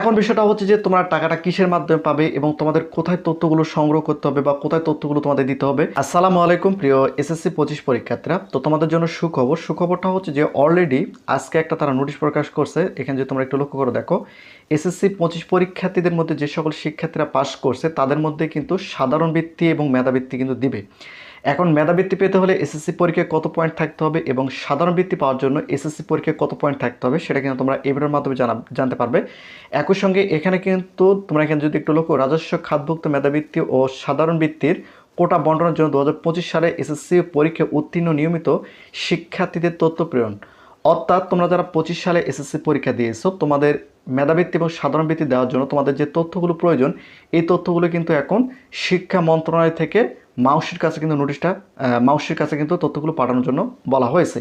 এখন বিষয়টা হচ্ছে যে তোমরা টাকাটা কিসের মাধ্যমে পাবে এবং তোমাদের কোথায় তথ্যগুলো সংগ্রহ করতে হবে বা কোথায় তথ্যগুলো তোমাদের দিতে হবে? আসসালামু আলাইকুম, প্রিয় এসএসসি পঁচিশ পরীক্ষার্থীরা। তো তোমাদের জন্য সুখবর, সুখবরটা হচ্ছে যে অলরেডি আজকে একটা তারা নোটিশ প্রকাশ করছে। এখানে যদি তোমরা একটু লক্ষ্য করে দেখো, এসএসসি পঁচিশ পরীক্ষার্থীদের মধ্যে যে সকল শিক্ষার্থীরা পাশ করছে, তাদের মধ্যে কিন্তু সাধারণ বৃত্তি এবং মেধাবৃত্তি কিন্তু দিবে। এখন মেধাবৃত্তি পেতে হলে এসএসসি পরীক্ষায় কত পয়েন্ট থাকতে হবে এবং সাধারণ বৃত্তি পাওয়ার জন্য এসএসসি পরীক্ষায় কত পয়েন্ট থাকতে হবে সেটা কিন্তু তোমরা এই ভিডিওর মাধ্যমে জানা, জানতে পারবে। একই সঙ্গে এখানে কিন্তু তোমরা এখানে যদি একটু লক্ষ্য, রাজস্ব খাতভুক্ত মেধাবৃত্তি ও সাধারণ বৃত্তির কোটা বন্টনের জন্য দু হাজার পঁচিশ সালে এসএসসি পরীক্ষায় উত্তীর্ণ নিয়মিত শিক্ষার্থীদের তথ্য প্রেরণ। অর্থাৎ তোমরা যারা পঁচিশ সালে এসএসসি পরীক্ষা দিয়েছ, তোমাদের মেধাবৃত্তি এবং সাধারণ বৃত্তি দেওয়ার জন্য তোমাদের যে তথ্যগুলো প্রয়োজন, এই তথ্যগুলো কিন্তু এখন শিক্ষা মন্ত্রণালয় থেকে মাউসির কাছে কিন্তু নোটিশটা মাউসির কাছে কিন্তু তথ্যগুলো পাঠানোর জন্য বলা হয়েছে।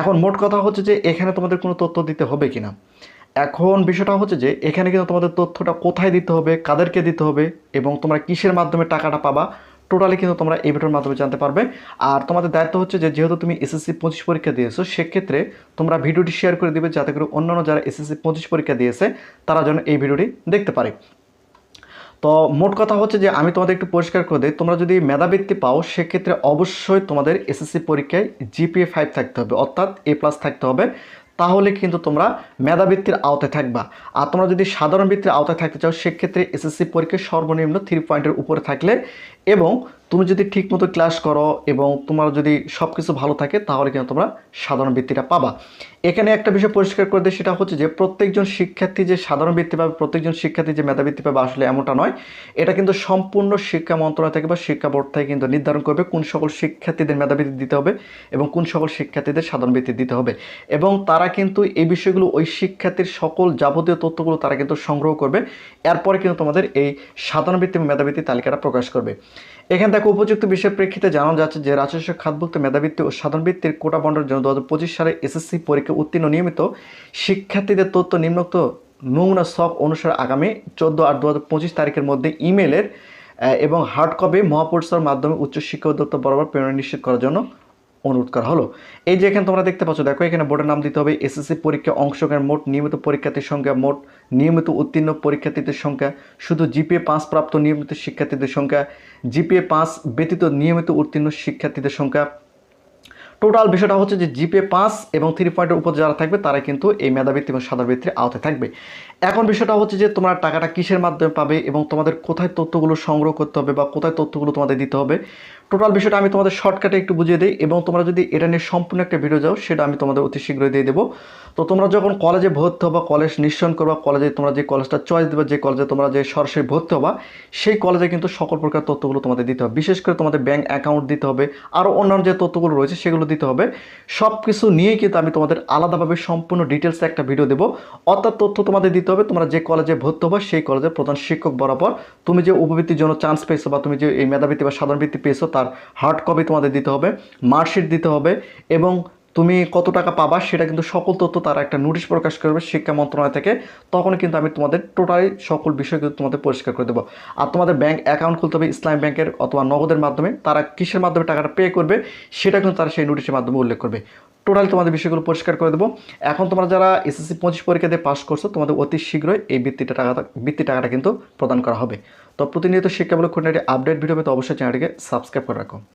এখন মোট কথা হচ্ছে যে এখানে তোমাদের কোনো তথ্য দিতে হবে কিনা? এখন বিষয়টা হচ্ছে যে এখানে কিন্তু তোমাদের তথ্যটা কোথায় দিতে হবে, কাদেরকে দিতে হবে, এবং তোমরা কিসের মাধ্যমে টাকাটা পাবা? টোটালি কিন্তু তোমরা এই ভিডিওর মাধ্যমে জানতে পারবে। আর তোমাদের দায়িত্ব হচ্ছে যে যেহেতু তুমি এসএসসি পঁচিশ পরীক্ষা দিয়েছ, সেক্ষেত্রে তোমরা ভিডিওটি শেয়ার করে দিবে যাতে করে অন্যান্য যারা এসএসসি পঁচিশ পরীক্ষা দিয়েছে, তারা যেন এই ভিডিওটি দেখতে পারে। তো মোট কথা হচ্ছে যে আমি তোমাদের একটু পরিষ্কার করে দিই, তোমরা যদি মেধাবৃত্তি পাও, সেক্ষেত্রে অবশ্যই তোমাদের এসএসসি পরীক্ষায় জিপিএ ফাইভ থাকতে হবে, অর্থাৎ এ প্লাস থাকতে হবে। তাহলে কিন্তু তোমরা মেধাবৃত্তির আওতায় থাকবা। আর তোমরা যদি সাধারণ বৃত্তির আওতায় থাকতে চাও, সেক্ষেত্রে এসএসসি পরীক্ষায় সর্বনিম্ন থ্রি পয়েন্টের উপরে থাকলে এবং তুমি যদি ঠিকমতো ক্লাস করো এবং তোমার যদি সব কিছু ভালো থাকে, তাহলে কিন্তু তোমরা সাধারণ বৃত্তিটা পাবা। এখানে একটা বিষয় পরিষ্কার করে দিই, সেটা হচ্ছে যে প্রত্যেকজন শিক্ষার্থী যে সাধারণ বৃত্তি পাবে, প্রত্যেকজন শিক্ষার্থী যে মেধাবৃত্তি পাবে আসলে এমনটা নয়। এটা কিন্তু সম্পূর্ণ শিক্ষা মন্ত্রণালয় থেকে বা শিক্ষা বোর্ড থেকে কিন্তু নির্ধারণ করবে কোন সকল শিক্ষার্থীদের মেধাবৃত্তি দিতে হবে এবং কোন সকল শিক্ষার্থীদের সাধারণ বৃত্তি দিতে হবে। এবং তারা কিন্তু এই বিষয়গুলো, ওই শিক্ষার্থীর সকল যাবতীয় তথ্যগুলো তারা কিন্তু সংগ্রহ করবে। এরপরে কিন্তু তোমাদের এই সাধারণ বৃত্তি মেধাবৃত্তি তালিকাটা প্রকাশ করবে। এখান থেকে উপযুক্ত বিষয়ের প্রেক্ষিতে জানানো যাচ্ছে যে রাজস্ব খাতভুক্ত মেধাবৃত্তি ও সাধারণ বৃত্তির কোটা বন্টনের জন্য দু হাজার পঁচিশ সালে এসএসসি পরীক্ষা উত্তীর্ণ নিয়মিত শিক্ষার্থীদের তথ্য নিম্নোক্ত নমুনা সব অনুসারে আগামী চোদ্দ আর দু হাজার পঁচিশ তারিখের মধ্যে ইমেলের এবং হার্ড কপি মহাপুরুষের মাধ্যমে উচ্চশিক্ষা অধিদপ্তর বরাবর প্রেরণা নিশ্চিত করার জন্য অনুরোধ করা হলো। এই যে এখানে তোমরা দেখতে পাচ্ছ, দেখো এখানে বোর্ডের নাম দিতে হবে, এসএসসি পরীক্ষা অংশগ্রহণ মোট নিয়মিত পরীক্ষার্থীর সংখ্যা, মোট নিয়মিত উত্তীর্ণ পরীক্ষার্থীদের সংখ্যা, শুধু জিপিএ পাস প্রাপ্ত নিয়মিত শিক্ষার্থীদের সংখ্যা, জিপিএ পাঁচ ব্যতীত নিয়মিত উত্তীর্ণ শিক্ষার্থীদের সংখ্যা। টোটাল বিষয়টা হচ্ছে যে জিপে পাস এবং থ্রি পয়েন্টের উপর যারা থাকবে, তারা কিন্তু এই মেধাবৃত্তি এবং সাদাবৃত্তির আওতায় থাকবে। এখন বিষয়টা হচ্ছে যে তোমরা টাকাটা কিসের মাধ্যমে পাবে এবং তোমাদের কোথায় তথ্যগুলো সংগ্রহ করতে হবে বা কোথায় তথ্যগুলো তোমাদের দিতে হবে? টোটাল বিষয়টা আমি তোমাদের শর্টকাটে একটু বুঝিয়ে দিই এবং তোমরা যদি এটা নিয়ে সম্পূর্ণ একটা ভিডিও যাও, সেটা আমি তোমাদের অতি শীঘ্রই দিয়ে দেবো। তো তোমরা যখন কলেজে ভর্তি হবা কলেজ নিশ্চয়ন করবা কলেজে তোমরা যে কলেজটা চয়েস দেবে, যে কলেজে তোমরা যে সরাসরি ভর্তি হবা, সেই কলেজে কিন্তু সকল প্রকার তথ্যগুলো তোমাদের দিতে হবে। বিশেষ করে তোমাদের ব্যাঙ্ক অ্যাকাউন্ট দিতে হবে আরও অন্যান্য যে তথ্যগুলো রয়েছে সেগুলো দিতে হবে। সব কিছু নিয়েই কিন্তু আমি তোমাদের আলাদাভাবে সম্পূর্ণ ডিটেলসে একটা ভিডিও দেবো। অর্থাৎ তথ্য তোমাদের দিতে হবে, তোমরা যে কলেজে ভর্তি হবে, সেই কলেজের প্রধান শিক্ষক বরাবর। তুমি যে উপবৃত্তির জন্য চান্স পেয়েছ বা তুমি যে এই মেধাবৃত্তি বা সাধারণ বৃত্তি পেয়েছ তার হার্ড কপি তোমাদের দিতে হবে মার্কশিট দিতে হবে এবং তুমি কত টাকা পাবা সেটা কিন্তু সকল তথ্য তারা একটা নোটিশ প্রকাশ করবে শিক্ষা মন্ত্রণালয় থেকে, তখন কিন্তু আমি তোমাদের টোটালি সকল বিষয় কিন্তু তোমাদের পরিষ্কার করে দেবো। আর তোমাদের ব্যাংক অ্যাকাউন্ট খুলতে হবে ইসলামী ব্যাংকের অথবা নগদের মাধ্যমে, তারা কিসের মাধ্যমে টাকাটা পে করবে সেটা কিন্তু তারা সেই নোটিশের মাধ্যমে উল্লেখ করবে। টোটালি তোমাদের বিষয়গুলো পরিষ্কার করে দেবো। এখন তোমরা যারা এসএসসি পঁচিশ পরীক্ষা দিয়ে পাস করছ, তোমাদের অতি শীঘ্রই এই বৃত্তিটা টাকা বৃত্তি টাকাটা কিন্তু প্রদান করা হবে। তো প্রতিনিয়ত শিক্ষামূলক খুঁটিনাটি আপডেট ভিডিও পেতে অবশ্যই চ্যানেলটিকে সাবস্ক্রাইব করে রাখো।